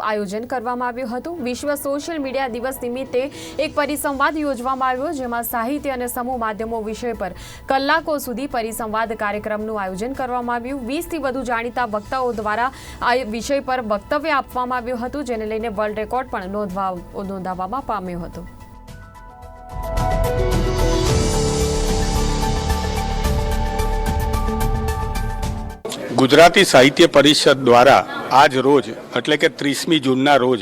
આયોજન કરવામાં આવ્યું હતું. વિશ્વ સોશિયલ મીડિયા દિવસ નિમિત્તે એક પરિસંવાદ યોજવામાં આવ્યો, જેમાં સાહિત્ય અને સમૂહ માધ્યમો વિષય પર કલાકો સુધી પરિસંવાદ કાર્યક્રમનું આયોજન કરવામાં આવ્યું. વીસથી વધુ જાણીતા વક્તાઓ દ્વારા આ વિષય પર વક્તવ્ય આપવામાં આવ્યું હતું, જેને લઈને વર્લ્ડ રેકોર્ડ પણ નોંધવા નોંધાવવામાં પામ્યો હતો. ગુજરાતી સાહિત્ય પરિષદ દ્વારા આજ રોજ, એટલે કે ત્રીસમી જૂનના રોજ,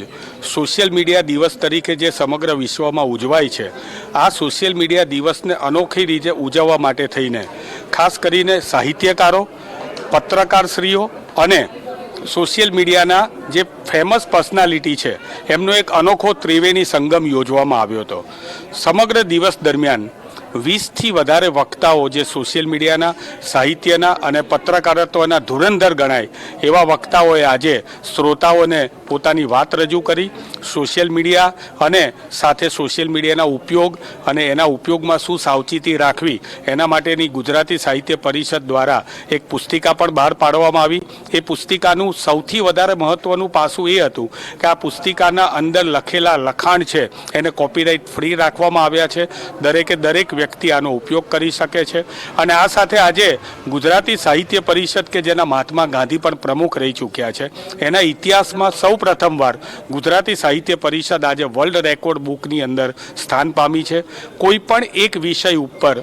સોશિયલ મીડિયા દિવસ તરીકે જે સમગ્ર વિશ્વમાં ઉજવાય છે, આ સોશિયલ મીડિયા દિવસને અનોખી રીતે ઉજવવા માટે થઈને, ખાસ કરીને સાહિત્યકારો, પત્રકારશ્રીઓ અને સોશિયલ મીડિયાના જે ફેમસ પર્સનાલિટી છે, એમનો એક અનોખો ત્રિવેણી સંગમ યોજવામાં આવ્યો હતો. સમગ્ર દિવસ દરમિયાન વીસથી વધારે વક્તાઓ જે સોશિયલ મીડિયાના, સાહિત્યના અને પત્રકારત્વના ધુરંધર ગણાય એવા વક્તાઓએ આજે શ્રોતાઓને પોતાની વાત રજૂ કરી. સોશિયલ મીડિયા અને સાથે સોશિયલ મીડિયાના ઉપયોગ અને એના ઉપયોગમાં શું સાવચેતી રાખવી, એના માટેની ગુજરાતી સાહિત્ય પરિષદ દ્વારા એક પુસ્તિકા પણ બહાર પાડવામાં આવી. એ પુસ્તિકાનું સૌથી વધારે મહત્ત્વનું પાસું એ હતું કે આ પુસ્તિકાના અંદર લખેલા લખાણ છે, એને કોપીરાઇટ ફ્રી રાખવામાં આવ્યા છે. દરેકે દરેક વ્યક્તિ આનો ઉપયોગ કરી શકે છે. અને આ સાથે આજે ગુજરાતી સાહિત્ય પરિષદ કે જેના મહાત્મા ગાંધી પણ પ્રમુખ રહી ચૂક્યા છે, એના ઇતિહાસમાં સૌ પ્રથમવાર ગુજરાતી સાહિત્ય પરિષદ આજે વર્લ્ડ રેકોર્ડ બુકની અંદર સ્થાન પામી છે. કોઈ પણ એક વિષય ઉપર,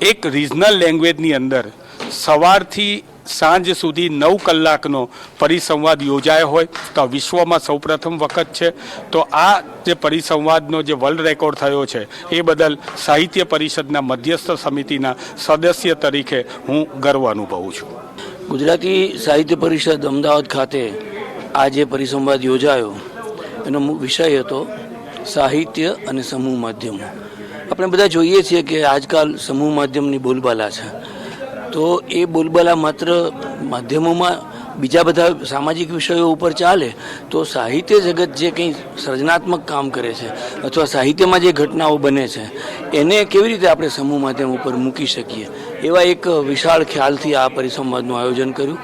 એક રિજનલ લેંગ્વેજની અંદર સવારથી સાંજ સુધી નવ કલાકનો પરિસંવાદ યોજાયો હોય તો વિશ્વમાં સૌપ્રથમ વખત છે. તો આ જે પરિસંવાદનો જે વર્લ્ડ રેકોર્ડ થયો છે, એ બદલ સાહિત્ય પરિષદના મધ્યસ્થ સમિતિના સદસ્ય તરીકે હું ગર્વ અનુભવું છું. ગુજરાતી સાહિત્ય પરિષદ અમદાવાદ ખાતે આ જે પરિસંવાદ યોજાયો. એનો વિષય હતો સાહિત્ય અને સમૂહ માધ્યમો આપણે બધા જોઈએ છીએ કે આજકાલ સમૂહ માધ્યમની બોલબાલા છે. તો એ બોલબાલા માત્ર માધ્યમોમાં બીજા બધા સામાજિક વિષયો ઉપર ચાલે, તો સાહિત્ય જગત જે કંઈ સર્જનાત્મક કામ કરે છે અથવા સાહિત્યમાં જે ઘટનાઓ બને છે, એને કેવી રીતે આપણે સમૂહ માધ્યમ ઉપર મૂકી શકીએ? એવા એક વિશાળ ખ્યાલથી આ પરિસંવાદનું આયોજન કર્યું.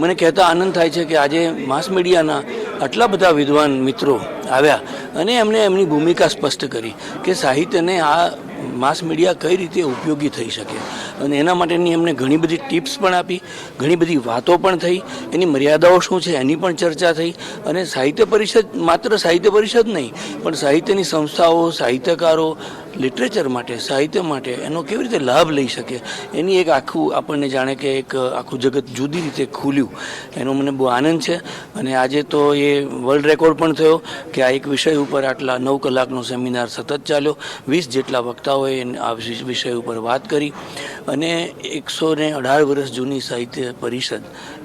મને કહેતા આનંદ થાય છે કે આજે માસ મીડિયાના આટલા બધા વિદ્વાન મિત્રો આવ્યા અને એમણે એમની ભૂમિકા સ્પષ્ટ કરી કે સાહિત્યને આ માસ મીડિયા કઈ રીતે ઉપયોગી થઈ શકે. અને એના માટેની એમને ઘણી બધી ટિપ્સ પણ આપી, ઘણી બધી વાતો પણ થઈ, એની મર્યાદાઓ શું છે એની પણ ચર્ચા થઈ. અને સાહિત્ય પરિષદ માત્ર સાહિત્ય પરિષદ નહીં, પણ સાહિત્યની સંસ્થાઓ, સાહિત્યકારો લિટરેચર માટે, સાહિત્ય માટે એનો કેવી રીતે લાભ લઈ શકે? એની એક આખું આપણને જાણે કે એક આખું જગત જુદી રીતે ખુલ્યું. એનો મને બહુ આનંદ છે. અને આજે તો એ વર્લ્ડ રેકોર્ડ પણ થયો કે આ એક વિષય ઉપર આટલા નવ કલાકનો સેમિનાર સતત ચાલ્યો. વીસ જેટલા વક્તાઓએ આ વિષ- વિષય ઉપર વાત કરી. અને એકસો ને અઢાર વર્ષ જૂની સાહિત્ય પરિષદ,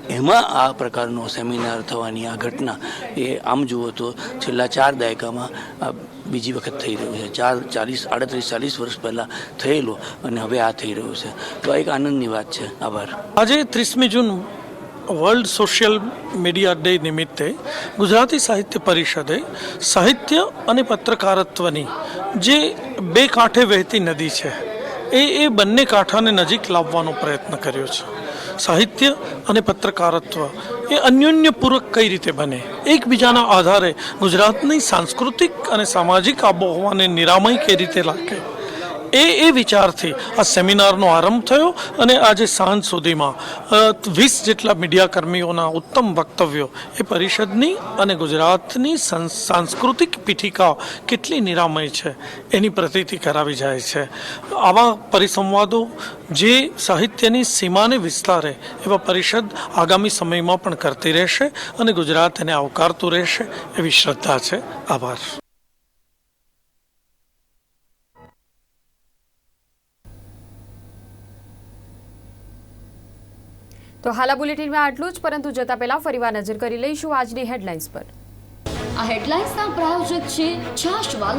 એમાં આ પ્રકારનો સેમિનાર થવાની આ ઘટના, એ આમ જુઓ તો છેલ્લા ચાર દાયકામાં આ બીજી વખત થઈ રહ્યું છે. ચાર, ચાલીસ, આડત્રીસ, ચાલીસ વર્ષ પહેલાં થયેલો અને હવે આ થઈ રહ્યું છે. તો આ એક આનંદની વાત છે. આભાર. આજે ત્રીસમી June world social media day નિમિત્તે ગુજરાતી સાહિત્ય પરિષદે સાહિત્ય અને પત્રકારત્વની જે બે કાંઠે વહેતી નદી છે, એ એ બંને કાંઠાને નજીક લાવવાનો પ્રયત્ન કર્યો છે. સાહિત્ય અને પત્રકારત્વ એ અન્યોન્યપૂર્વક કઈ રીતે બને? એકબીજાના આધારે ગુજરાતની સાંસ્કૃતિક અને સામાજિક આબોહવાને નિરામય કઈ રીતે લાગે એ એ વિચારથી આ સેમિનારનો આરંભ થયો અને આજે સાંજ સુધીમાં વીસ જેટલા મીડિયાકર્મીઓના ઉત્તમ વક્તવ્યો એ પરિષદની અને ગુજરાતની સાંસ્કૃતિક પીઠિકા કેટલી નિરામય છે એની પ્રતીતિ કરાવી જાય છે. આવા પરિસંવાદો જે સાહિત્યની સીમાને વિસ્તારે એવા પરિષદ આગામી સમયમાં પણ કરતી રહેશે અને ગુજરાત એને આવકારતું રહેશે એવી શ્રદ્ધા છે. આભાર. તો હાલ બુલેટિનમાં આટલું જ, પરંતુ જતા પહેલા ફરીવાર નજર કરી લઈશું આજની હેડલાઇન્સ પર. આ હેડલાઇન્સના પ્રાયોજક છે છાશવાલા